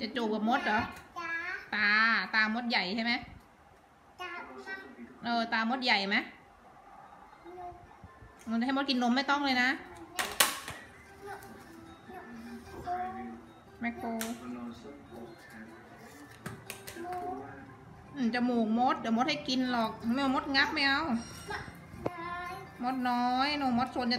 จะจูบกับมดเหรอ ตา ตามดใหญ่ใช่ไหมเออ ตามดใหญ่ไหมมันให้มดกินนมไม่ต้องเลยนะ แมคโครหนูมจมูกมด เดี๋ยวมดให้กินหรอก ไม่เอามดงับไม่เอา มดมดน้อยหนูมดโซนจะ